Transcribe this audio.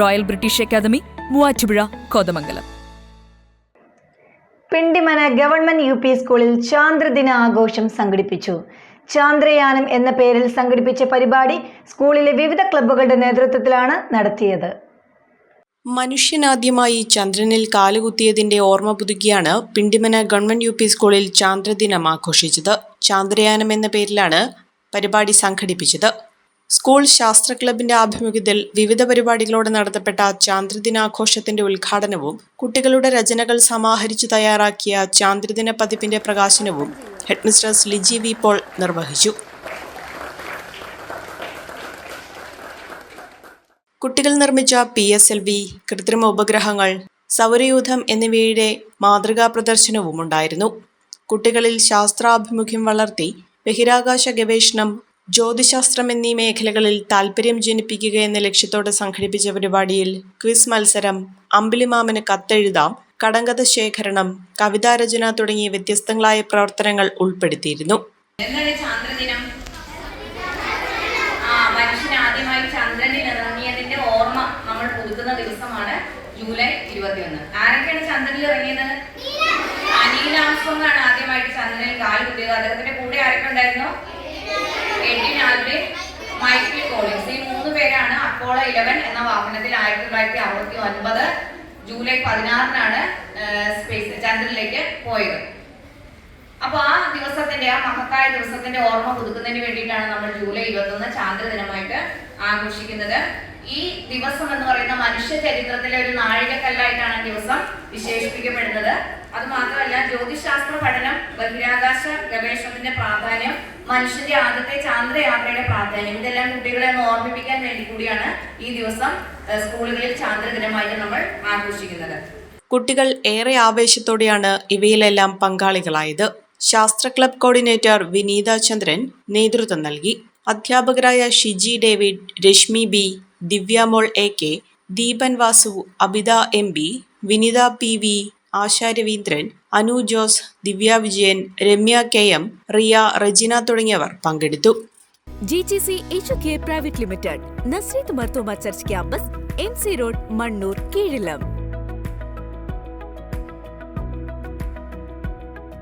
Royal British academy Muvattupuzha Kothamangalam. Pindimana government U P സ്കൂളിൽ ചാന്ദ്രദിന ആഘോഷം സംഘടിപ്പിച്ചു. ചാന്ദ്രയാനം എന്ന പേരിൽ സംഘടിപ്പിച്ച പരിപാടി സ്കൂളിലെ വിവിധ ക്ലബ്ബുകളുടെ നേതൃത്വത്തിലാണ് നടത്തിയത്. മനുഷ്യനാദ്യമായി ചന്ദ്രനിൽ കാലുകുത്തിയതിന്റെ ഓർമ്മ പുതുക്കിയാണ് പിണ്ടിമന ഗവൺമെന്റ് യു പി സ്കൂളിൽ ചാന്ദ്രദിനം ആഘോഷിച്ചത്. ചാന്ദ്രയാനം എന്ന പേരിലാണ് പരിപാടി സംഘടിപ്പിച്ചത്. സ്കൂൾ ശാസ്ത്ര ക്ലബിന്റെ ആഭിമുഖ്യത്തിൽ വിവിധ പരിപാടികളോടെ നടത്തപ്പെട്ട ചാന്ദ്രദിനാഘോഷത്തിന്റെ ഉദ്ഘാടനവും കുട്ടികളുടെ രചനകൾ സമാഹരിച്ചു തയ്യാറാക്കിയ ചാന്ദ്രദിന പതിപ്പിന്റെ പ്രകാശനവും ഹെഡ്മിസ്ട്രസ് ലിജി വി പോൾ നിർവഹിച്ചു. കുട്ടികൾ നിർമ്മിച്ച പി എസ് എൽ വി കൃത്രിമ ഉപഗ്രഹങ്ങൾ സൗരയൂഥം എന്നിവയുടെ മാതൃകാ പ്രദർശനവും ഉണ്ടായിരുന്നു കുട്ടികളിൽ ശാസ്ത്രാഭിമുഖ്യം വളർത്തി ബഹിരാകാശ ഗവേഷണം ജ്യോതിശാസ്ത്രം എന്നീ മേഖലകളിൽ താൽപ്പര്യം ജനിപ്പിക്കുക എന്ന ലക്ഷ്യത്തോടെ സംഘടിപ്പിച്ച പരിപാടിയിൽ ക്വിസ് മത്സരം അമ്പിളിമാമന് കത്തെഴുതാം കടങ്കഥ ശേഖരണം കവിതാരചന തുടങ്ങിയ വ്യത്യസ്തങ്ങളായ പ്രവർത്തനങ്ങൾ ഉൾപ്പെടുത്തിയിരുന്നു. ചന്ദ്രനിൽ ഇറങ്ങിയത്? ആദ്യമായിട്ട് ചന്ദ്രനിൽ കാൽ കുത്തിയത്. അദ്ദേഹത്തിന്റെ കൂടെ ആരൊക്കെ ഉണ്ടായിരുന്നു? ആൽഡ്രിൻ മൈക്കിൾ കോളിൻസ് ഈ മൂന്ന് പേരാണ് അപ്പോളോ ഇലവൻ എന്ന വാഹനത്തിൽ ആയിരത്തി തൊള്ളായിരത്തി അറുപത്തി ഒൻപത് ജൂലൈ പതിനാറിനാണ് സ്പേസ് ചന്ദ്രനിലേക്ക് പോയത്. അപ്പൊ ആ ദിവസത്തിന്റെ ആ മഹത്തായ ദിവസത്തിന്റെ ഓർമ്മ പുതുക്കുന്നതിന് വേണ്ടിയിട്ടാണ് നമ്മൾ ജൂലൈ ഇരുപത്തൊന്ന് ചാന്ദ്രദിനമായിട്ട് ആഘോഷിക്കുന്നത്. ഈ ദിവസം എന്ന് പറയുന്ന മനുഷ്യ ചരിത്രത്തിലെ ഒരു ദിവസം വിശേഷിപ്പിക്കപ്പെടുന്നത്. അത് മാത്രമല്ല ജ്യോതിശാസ്ത്ര പഠനം ബഹിരാകാശ ഗവേഷണത്തിന്റെ പ്രാധാന്യം മനുഷ്യന്റെ ആദ്യത്തെ ചാന്ദ്രയാത്രയുടെ പ്രാധാന്യം ഇതെല്ലാം കുട്ടികളെ ഓർമ്മിപ്പിക്കാൻ വേണ്ടി കൂടിയാണ് ഈ ദിവസം സ്കൂളുകളിൽ ചാന്ദ്രദിനമായിട്ട് നമ്മൾ ആഘോഷിക്കുന്നത്. കുട്ടികൾ ഏറെ ആവേശത്തോടെയാണ് ഇവയിലെല്ലാം പങ്കാളികളായത്. ശാസ്ത്ര ക്ലബ് കോർഡിനേറ്റർ വിനീത ചന്ദ്രൻ നേതൃത്വം നൽകി. അധ്യാപകരായ Shiji David Reshmi B Divyamol A K Deepan Vasu Abitha M B Vinitha P V Asha Raveendran Anu Jose Divya Vijayan Ramya K M Riya Regina തുടങ്ങിയവർ പങ്കെടുത്തു. G G C H K private limited നസ്രീത് Marthoma church campus M C road Mannoor കീഴിലം.